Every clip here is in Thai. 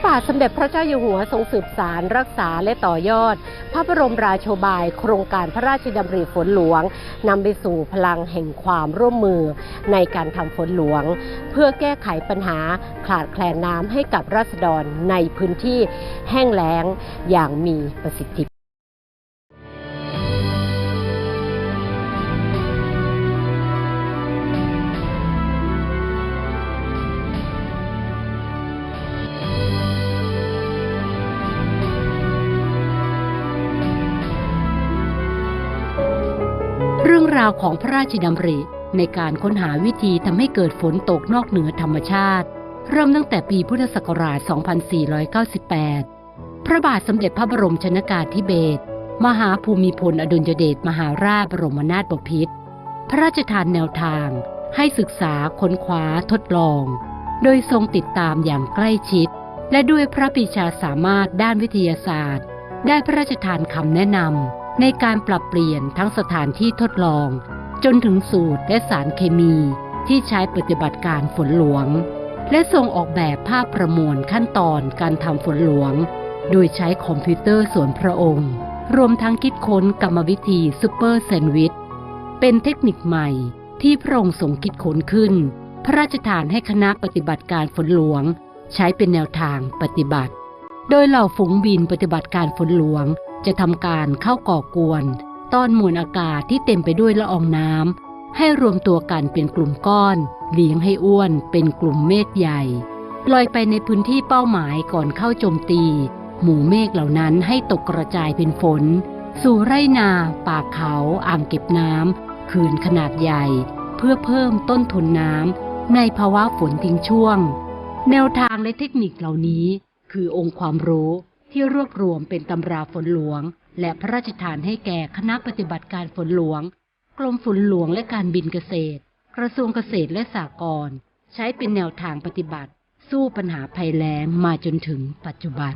ระบาทสมเด็จพระเจ้าอยู่หัวทรงสืบสารรักษาและต่อยอด พระบรมราโชบาย โครงการพระราชดำริฝนหลวงนำไปสู่พลังแห่งความร่วมมือในการทำฝนหลวง เพื่อแก้ไขปัญหาขาดแคลนน้ำให้กับราษฎรในพื้นที่แห้งแล้งอย่างมีประสิทธิ ราวของพระราชดำริในการค้นหาวิธีทำให้เกิดฝนตกนอกเหนือธรรมชาติ เริ่มตั้งแต่ปีพุทธศักราช 2498 พระบาทสมเด็จพระบรมชนากาธิเบศรมหาภูมิพลอดุลยเดชมหาราชบรมนาถบพิตรพระราชทานแนวทาง ให้ศึกษาค้นคว้าทดลอง โดยทรงติดตามอย่างใกล้ชิด และด้วยพระปรีชาสามารถด้านวิทยาศาสตร์ ได้พระราชทานคำแนะนำ ในการปรับเปลี่ยนทั้งสถานที่ทดลอง จนถึงสูตรและสารเคมีที่ใช้ปฏิบัติการฝนหลวง และทรงออกแบบภาพประมวลขั้นตอนการทำฝนหลวง โดยใช้คอมพิวเตอร์ส่วนพระองค์ รวมทั้งคิดค้นกรรมวิธีซูเปอร์แซนด์วิช เป็นเทคนิคใหม่ที่พระองค์ทรงคิดค้นขึ้น พระราชทานให้คณะปฏิบัติการฝนหลวง ใช้เป็นแนวทางปฏิบัติ โดยเหล่าฝูงบินปฏิบัติการฝนหลวง จะทำการเข้าก่อกวนต้อนมวลอากาศที่เต็มไปด้วยละอองน้ำให้รวมตัวกันเป็นกลุ่มก้อนเลี้ยงให้อ้วนเป็นกลุ่มเมฆใหญ่ ลอยไปในพื้นที่เป้าหมายก่อนเข้าโจมตี หมู่เมฆเหล่านั้นให้ตกกระจายเป็นฝน สู่ไร่นา ป่าเขาอ่างเก็บน้ำคืนขนาดใหญ่ เพื่อเพิ่มต้นทุนน้ำในภาวะฝนทิ้งช่วง แนวทางและเทคนิคเหล่านี้คือองค์ความรู้ ที่รวบรวมเป็นตำราฝนหลวง และพระราชทานให้แก่คณะปฏิบัติการฝนหลวง กรมฝนหลวงและการบินเกษตร กระทรวงเกษตรและสหกรณ์ใช้เป็นแนวทางปฏิบัติ สู้ปัญหาภัยแล้งมาจนถึงปัจจุบัน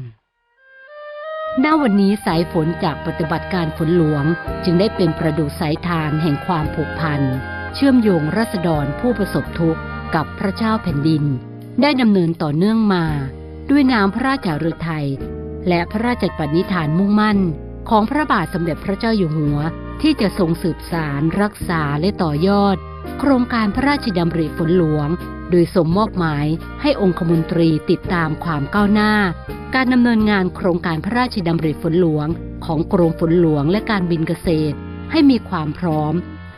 ณวันนี้สายฝนจากปฏิบัติการฝนหลวง จึงได้เป็นประดุสายทานแห่งความผูกพัน เชื่อมโยงรัษฎรผู้ประสบทุกข์กับพระเจ้าแผ่นดิน ได้ดำเนินต่อเนื่องมา ด้วยน้ำพระราชฤทัย และพระราชปณิธานมุ่งมั่น ของพระบาทสมเด็จพระเจ้าอยู่หัว ที่จะทรงสืบสารรักษาและต่อยอด โครงการพระราชดำริฝนหลวง โดยสมมอบหมายให้องคมนตรีติดตามความก้าวหน้า การดำเนินงานโครงการพระราชดำริฝนหลวง ของกรมฝนหลวงและการบินเกษตร ให้มีความพร้อม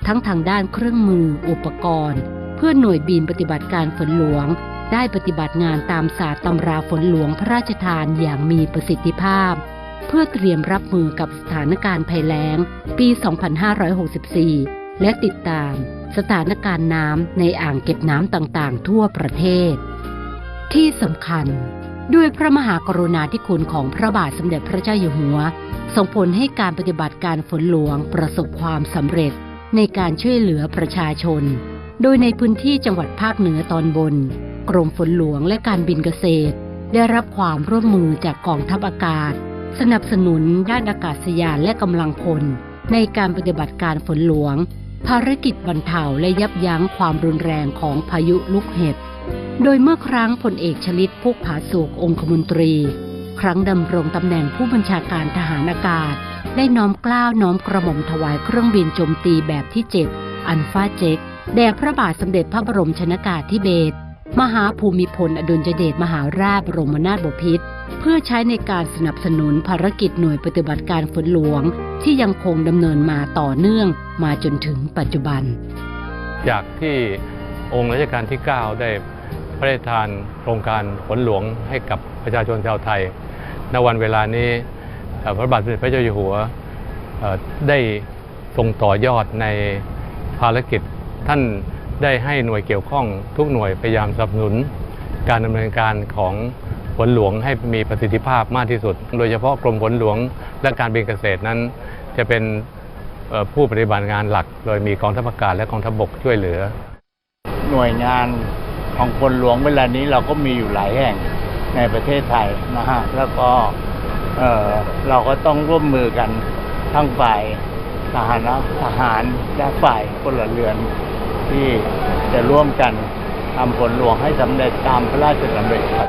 ทั้งทางด้านเครื่องมืออุปกรณ์ เพื่อหน่วยบินปฏิบัติการฝนหลวง ได้ปฏิบัติงานตามศาสตร์ตำราฝนหลวงพระราชทานอย่างมีประสิทธิภาพ เพื่อเตรียมรับมือกับสถานการณ์ภัยแล้ง ปี 2564 และติดตามสถานการณ์น้ำในอ่างเก็บน้ำต่างๆ ทั่วประเทศ ที่สำคัญ ด้วยพระมหากรุณาธิคุณของพระบาทสมเด็จพระเจ้าอยู่หัว ส่งผลให้การปฏิบัติการฝนหลวงประสบความสำเร็จในการช่วยเหลือประชาชน โดยในพื้นที่จังหวัดภาคเหนือตอนบน กรมฝนหลวงและการบินเกษตร ได้รับความร่วมมือจากกองทัพอากาศ สนับสนุนด้านอากาศยานและกำลังพล ในการปฏิบัติการฝนหลวง ภารกิจบรรเทาและยับยั้งความรุนแรงของพายุลูกเห็บ โดยเมื่อครั้งพลเอกชลิตพุกผาสุกองคมนตรี ครั้งดำรงตำแหน่งผู้บัญชาการทหารอากาศ ได้น้อมกล้าวน้อมกระหม่อมถวายเครื่องบินโจมตีแบบที่7อันฟ้าเจ็กแด่พระบาทสมเด็จพระบรมชนากาธิเบศร มหาภูมิพลอดุลยเดชมหาราชบรมนาถบพิตรเพื่อใช้ในการสนับสนุนภารกิจหน่วยปฏิบัติการฝนหลวง ที่ยังคงดำเนินมาต่อเนื่องมาจนถึงปัจจุบัน จากที่องค์รัชกาลที่ 9 ได้พระราชทานโครงการฝนหลวงให้กับประชาชนชาวไทย ณ วันเวลานี้พระบาทสมเด็จพระเจ้าอยู่หัวได้ทรงต่อยอดในภารกิจท่าน ได้ให้หน่วยเกี่ยวข้องทุกหน่วยพยายามสนับสนุน การดำเนินการของฝนหลวงให้มีประสิทธิภาพมากที่สุด โดยเฉพาะกรมฝนหลวงและการบินเกษตรนั้น จะเป็นผู้ปฏิบัติงานหลัก โดยมีกองทัพอากาศและกองทัพบกช่วยเหลือ หน่วยงานของคนหลวงเวลานี้เราก็มีอยู่หลายแห่งในประเทศไทยนะฮะแล้วก็เเราก็ต้องร่วมมือกันทั้งฝ่ายทหารทหารและฝ่ายพลเรือน ที่จะร่วมกันทำผลหลวงให้สำเร็จตามพระราชดำริครับ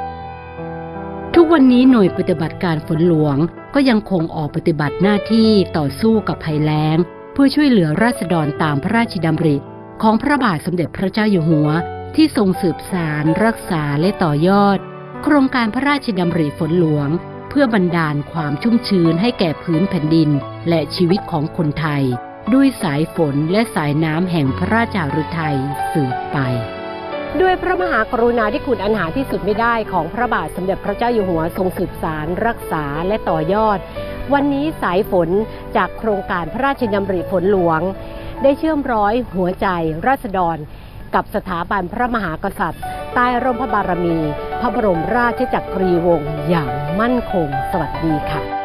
ทุกวันนี้หน่วยปฏิบัติการฝนหลวงก็ยังคงออกปฏิบัติหน้าที่ต่อสู้กับภัยแล้ง เพื่อช่วยเหลือราษฎรตามพระราชดำริ ของพระบาทสมเด็จพระเจ้าอยู่หัว ที่ทรงสืบสารรักษาและต่อยอด โครงการพระราชดำริฝนหลวง เพื่อบันดาลความชุ่มชื้นให้แก่พื้นแผ่นดิน และชีวิตของคนไทย ด้วยสายฝนและสายน้ำแห่งพระราชาฤทัยสืบไป ด้วยพระมหากรุณาธิคุณอันหาที่สุดไม่ได้ของพระบาทสมเด็จพระเจ้าอยู่หัวทรงสืบสารรักษาและต่อยอด วันนี้สายฝนจากโครงการพระราชดำริฝนหลวง ได้เชื่อมร้อยหัวใจราษฎร กับสถาบันพระมหากษัตริย์ ใต้ร่มพระบารมี พระบรมราชจักรีวงศ์อย่างมั่นคง สวัสดีค่ะ